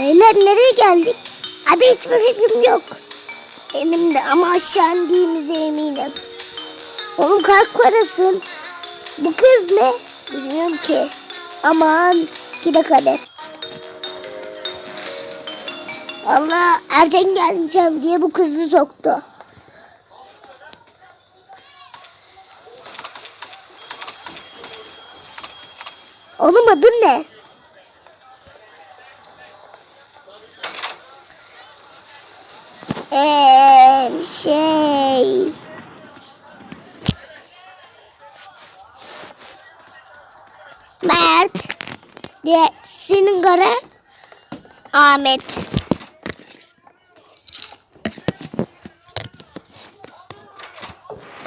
Beyler nereye geldik? Abi hiçbir fikrim yok. Benim de ama aşağı indiğimize eminim. Oğlum kalk parasın. Bu kız ne? Bilmiyorum ki. Aman gidek hadi. Allah erken geleceğim diye bu kızı soktu. Oğlum adın ne? Şey. Mert. De senin kara Ahmet.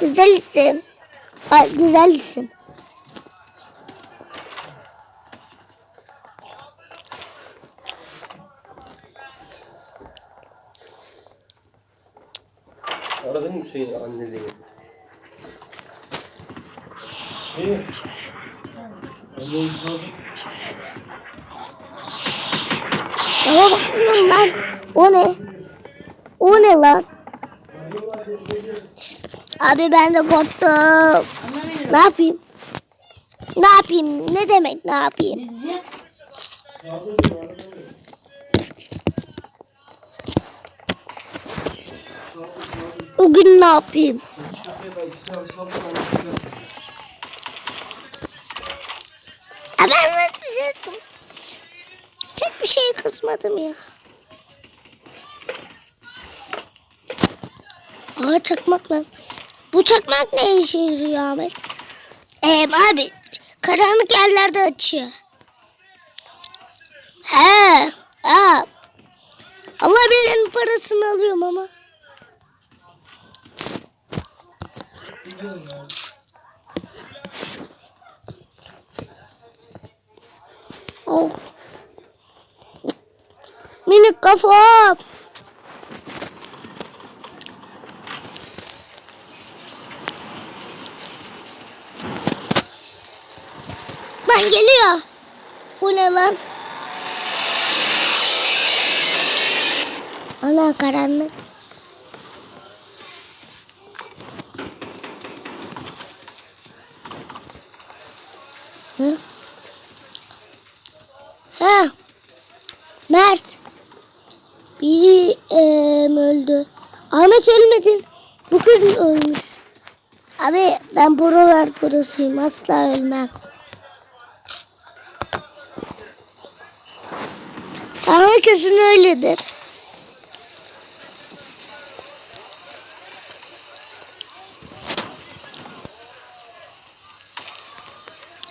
Güzel isim. Ay, güzel isim. Hüseyin anneliği? İyi. Annem sağ Ama. O ne? O ne lan? Abi ben de korktum. Ne yapayım? Ne yapayım? Ne demek ne yapayım? Bugün ne yapayım? Ben ne Hiçbir şeye kızmadım ya. Aa çakmak lan. Bu çakmak ne işe yarıyor Ahmet? Ee, abi karanlık yerlerde açıyor. He. Aa. Allah bilir parasını alıyorum ama. Oh. Minik kafam. Ben geliyor. Bu ne lan? Ana karanlık. Hı? Ha. Mert. Biri eee, öldü. Ahmet ölmedi. Bu kız mı ölmüş? Abi ben buralar burasıyım. Asla ölmem. Ama kesin öyledir.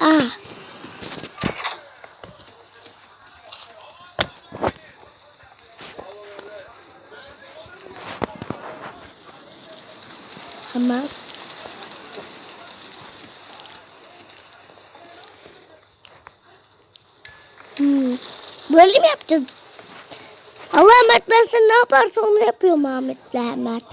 Ah. Tamam. Hmm. Böyle mi yapacağız? Allah Mert ben sen ne yaparsa onu yapıyorum Ahmet'le Mert.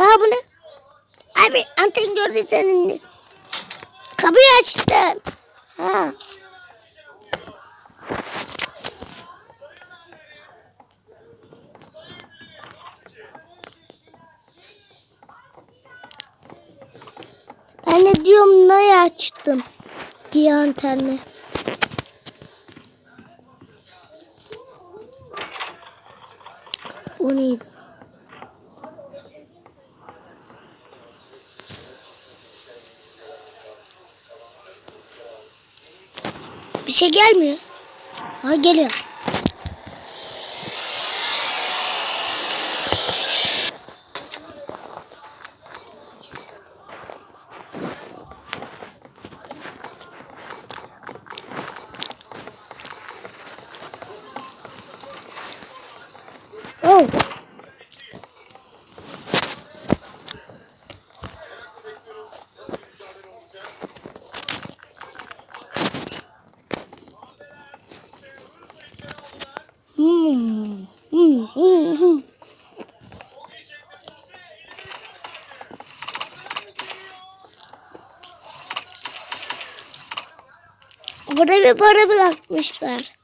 Aa bu ne? Abi anten gördü senin. Kapıyı açtın. Ha. Ben de diyorum ne açtım diye antenle. O neydi? Bir şey gelmiyor. Ha geliyor. Oh. Hmm. Hmm, hmm. Burada bir para bırakmışlar.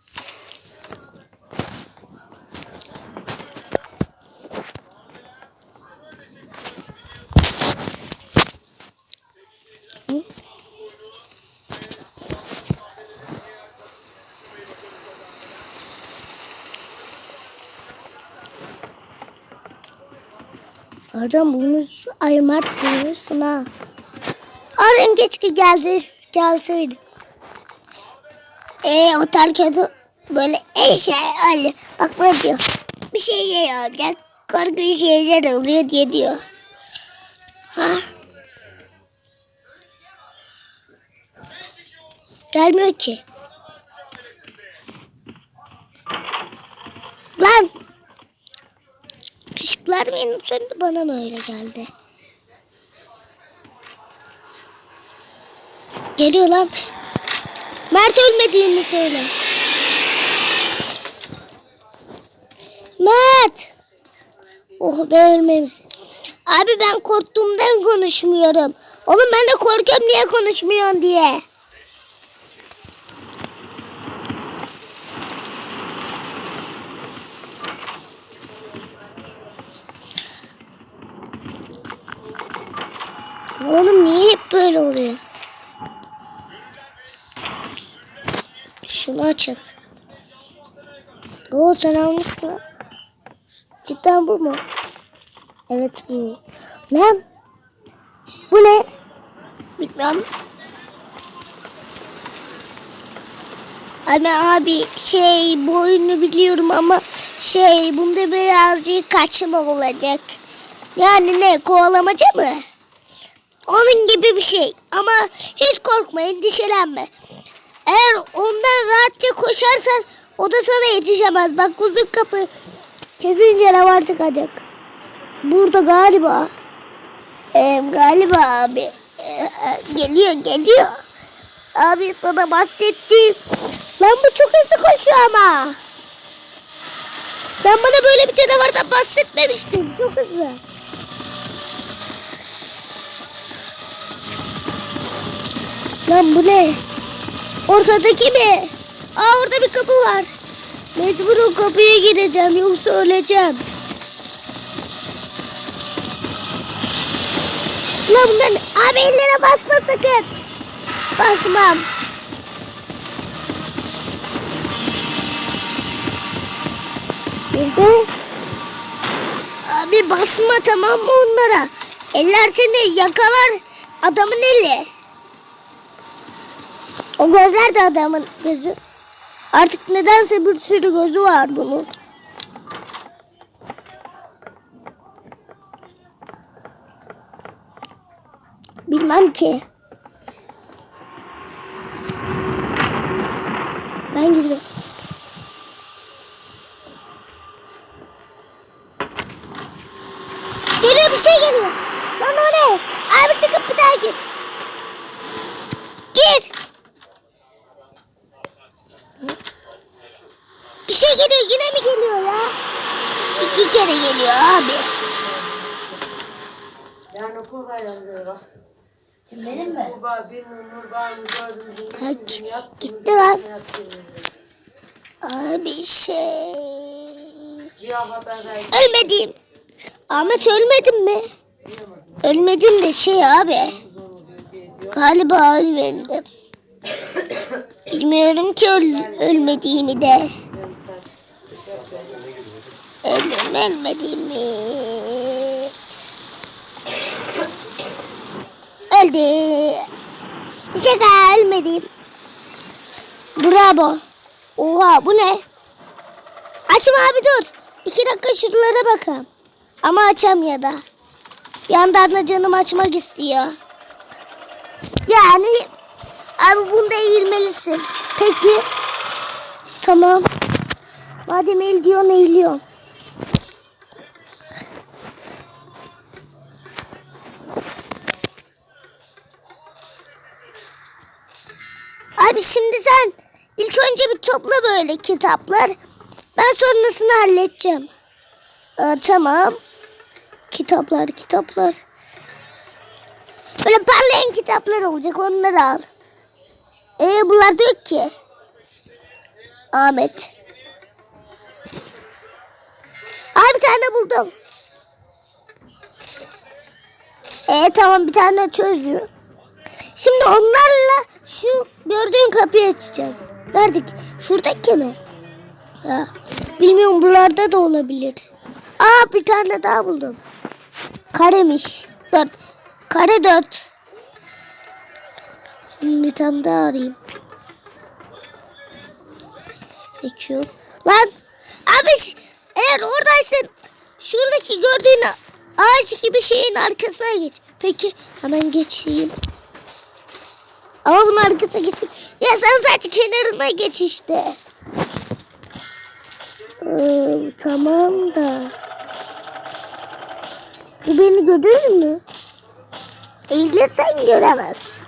Hocam bunu ay Mert bulmuşsun ha. Arayayım keşke geldi gelseydi. Eee otel kötü böyle ey şey öyle. Bak ne diyor. Bir şeyler olacak. Korkunç şeyler oluyor diye diyor. Ha? Gelmiyor ki. Lan. Benim söndü bana mı öyle geldi? Geliyor lan. Mert ölmediğini söyle. Mert. Oh be ölmemişsin. Abi ben korktuğumdan konuşmuyorum. Oğlum ben de korkuyorum niye konuşmuyorsun diye. Açık. Oo sen almışsın. Cidden bu mu? Evet bu. Lan. Bu ne? Bilmiyorum. Ama abi şey bu oyunu biliyorum ama şey bunda birazcık kaçma olacak. Yani ne kovalamaca mı? Onun gibi bir şey. Ama hiç korkma, endişelenme. Eğer ondan rahatça koşarsan o da sana yetişemez. Bak kuzu kapı kesin canavar çıkacak. Burada galiba. Ee, galiba abi. Ee, geliyor, geliyor. Abi sana bahsettim. Lan bu çok hızlı koşuyor ama. Sen bana böyle bir canavardan bahsetmemiştin. Çok hızlı. Lan bu ne? Ortadaki mi? Aa orada bir kapı var. Mecbur o kapıya gireceğim yoksa öleceğim. Lan bunlar abi ellere basma sakın. Basmam. Nerede? Abi basma tamam mı onlara? Eller seni yakalar adamın eli. O gözler de adamın gözü. Artık nedense bir sürü gözü var bunun. Bilmem ki. Ben gidiyorum. Geliyor bir şey geliyor. Lan o ne? Abi çıkıp bir daha gir. Gir. Bir şey geliyor yine mi geliyor ya? İki kere geliyor abi. Yani okul bak. Benim mi? Kaç. Gitti lan. Abi şey. Ölmedim. Ahmet ölmedin mi? Ölmedim de şey abi. Galiba ölmedim. Bilmiyorum ki öl ölmediğimi de. Öldüm ölmediğimi. Öldü. Şaka ölmedim. Bravo. Oha bu ne? Açma abi dur. İki dakika şuralara bakalım. Ama açamıyor da. Bir yandan da canım açmak istiyor. Yani abi bunda eğilmelisin. Peki. Tamam. Madem eğil diyorsun eğiliyorum. Abi şimdi sen ilk önce bir topla böyle kitaplar. Ben sonrasını halledeceğim. Aa, tamam. Kitaplar, kitaplar. Böyle parlayan kitaplar olacak. Onları al. Ee bunlar da yok ki. Ahmet. Aa bir tane buldum. Ee tamam bir tane çözdüm. Şimdi onlarla şu gördüğün kapıyı açacağız. Nerede? ki? Şuradaki mi? Ya, bilmiyorum buralarda da olabilir. Aa bir tane daha buldum. Karemiş. Dört. Kare dört. Bir tane daha arayayım. Peki yok. Lan abi eğer oradaysın şuradaki gördüğün ağaç gibi şeyin arkasına geç. Peki hemen geçeyim. Ama bunun arkasına gittim. Ya sen sadece kenarına geç işte. Ee, tamam da. Bu beni görür mü? Eğilirsen göremez.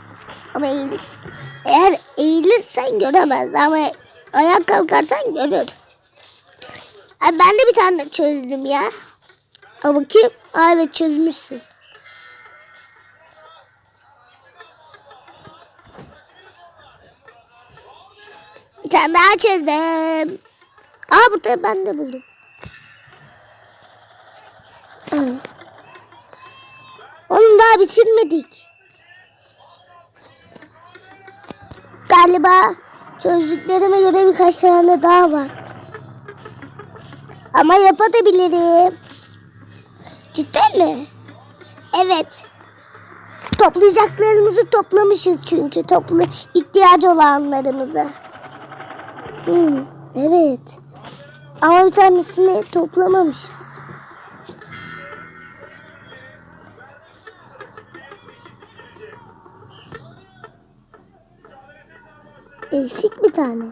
Ama eğil, eğer eğilirsen göremez ama ayağa kalkarsan görür. Ay ben de bir tane çözdüm ya. Aa bakayım. Aa evet çözmüşsün. Bir tane daha çözdüm. Aa burada ben de buldum. Onu daha bitirmedik. Galiba çözdüklerime göre birkaç tane daha var. Ama yapabilirim. Cidden mi? Evet. Toplayacaklarımızı toplamışız çünkü. Toplu ihtiyacı olanlarımızı. Hmm, evet. Ama bir tanesini toplamamışız. Tane.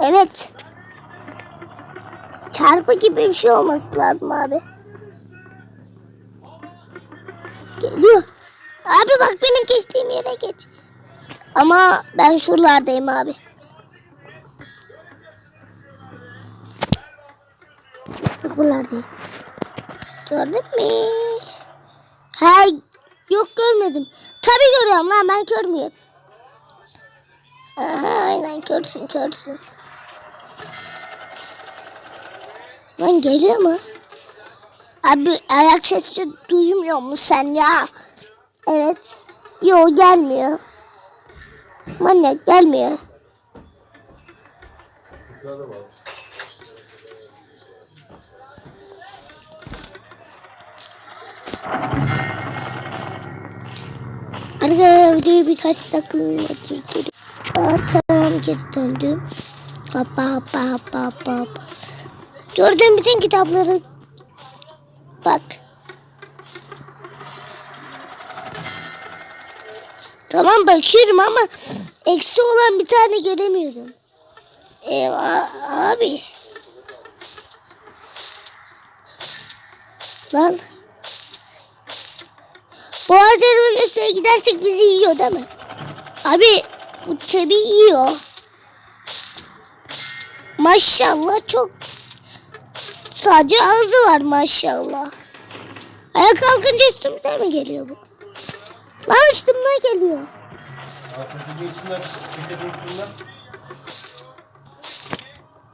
Evet. Çarpı gibi bir şey olması lazım abi. Geliyor. Abi bak benim geçtiğim yere geç. Ama ben şuralardayım abi. Bak buralardayım. Gördün mü? Ha yok görmedim. Tabii görüyorum lan ben kör müyüm? Aha, aynen körsün körsün. Lan geliyor mu? Abi ayak sesi duymuyor musun sen ya? Evet. Yo gelmiyor. Manyak gelmiyor. Arkadaşlar videoyu birkaç dakikalığına durdurayım. Tamam geri döndüm. Hoppa hoppa hoppa hoppa hoppa. Gördüğüm bütün kitapları bak. Tamam bakıyorum ama eksi olan bir tane göremiyorum. Eyvah abi. Lan. Bu ağaçların üstüne gidersek bizi yiyor değil mi? Abi bu tabi yiyor. Maşallah çok sadece ağzı var maşallah. Ayağa kalkınca üstümüze mi geliyor bu? Lan üstüme geliyor.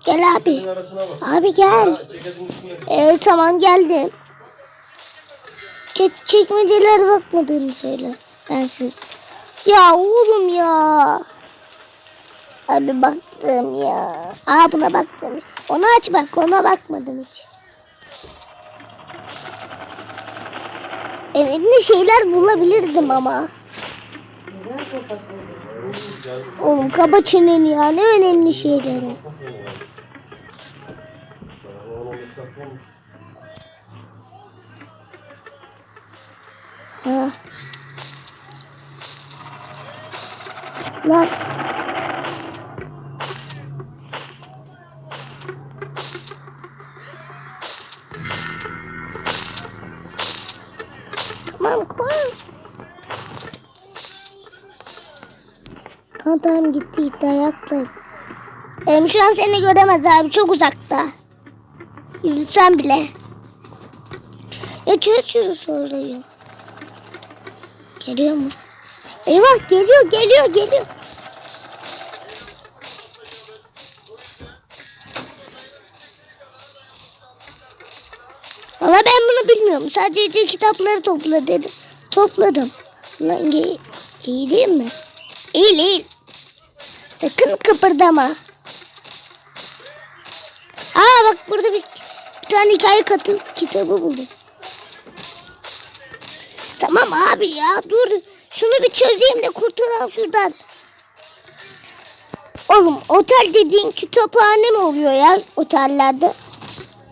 Gel abi. Abi gel. Ee, tamam geldim. Çek çekmecelere bakmadığını söyle. Ben siz. Ya oğlum ya. Abi baktım ya. Aa buna baktım. Onu aç bak ona bakmadım hiç. Önemli şeyler bulabilirdim ama. Oğlum kaba çeneni ya ne önemli şeyleri. Ona. Ha. Lan. Tamam koy. Tamam gitti ayaklar. Benim şu an seni göremez abi çok uzakta. Yürüsen bile. Ya çürü soruyor. Geliyor mu? Eyvah geliyor geliyor geliyor. Valla ben bunu bilmiyorum. Sadece kitapları topla dedi. Topladım. Lan iyi, iyi değil mi? İyi değil. Sakın kıpırdama. Aa bak burada bir, bir tane hikaye katı, kitabı buldum. Tamam abi ya dur. Şunu bir çözeyim de kurtulalım şuradan. Oğlum otel dediğin kütüphane mi oluyor ya otellerde?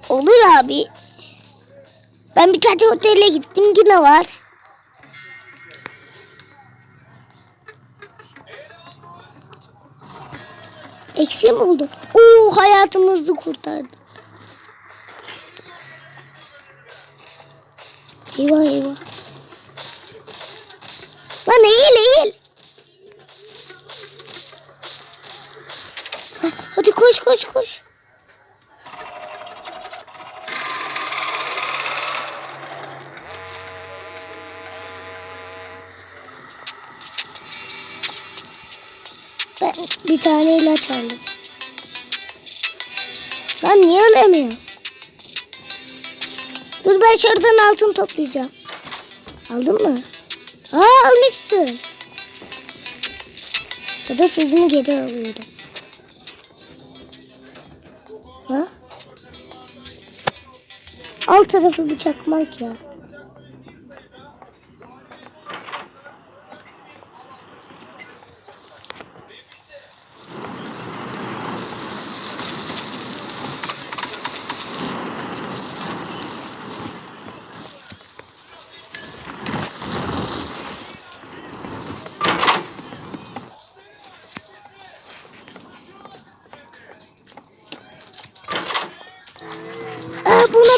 Olur abi. Ben birkaç otele gittim yine var. Eksiğim oldu. Oo hayatımızı kurtardı. Eyvah eyvah. Koş koş. Ben bir tane ilaç aldım. Lan niye alamıyor? Dur ben şuradan altın toplayacağım. Aldın mı? Aa almışsın. Ya da sizin geri alıyorum. Ha? Alt tarafı bir çakmak ya.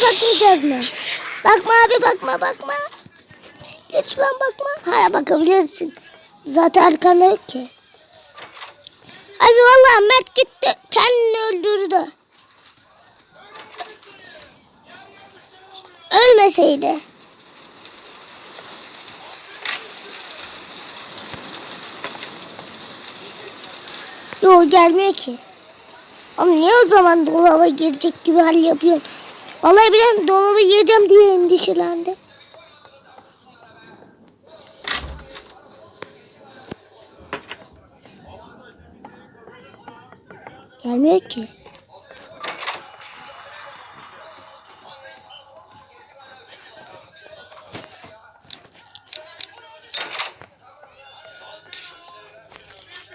Bakmayacağız mı? Bakma abi bakma bakma. Lütfen bakma. Ha bakabilirsin. Zaten arkanda yok ki. Abi vallahi Mert gitti. Kendini öldürdü. Ölmeseydi. Yok gelmiyor ki. Ama niye o zaman dolaba girecek gibi hal yapıyorsun? Vallahi bilen dolaba gireceğim diye endişelendi. Gelmiyor ki.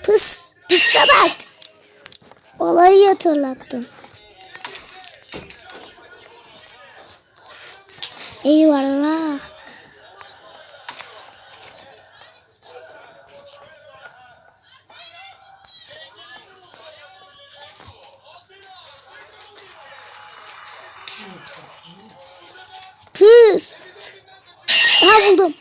Pıs, pısa bak. Olayı hatırlattın. Eyvallah. Pıs. Ha buldum.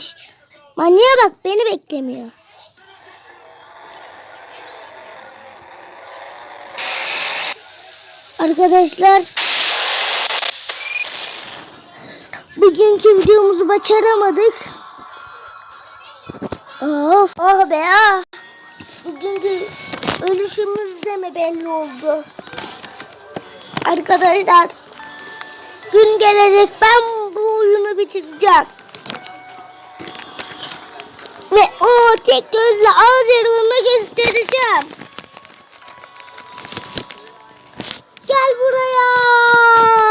Açmış. Manyağa bak beni beklemiyor. Arkadaşlar bugünkü videomuzu başaramadık. Of, oh be ah. Bugünkü ölüşümüz de mi belli oldu? Arkadaşlar gün gelecek ben bu oyunu bitireceğim. tek gözle az yarımını göstereceğim. Gel buraya.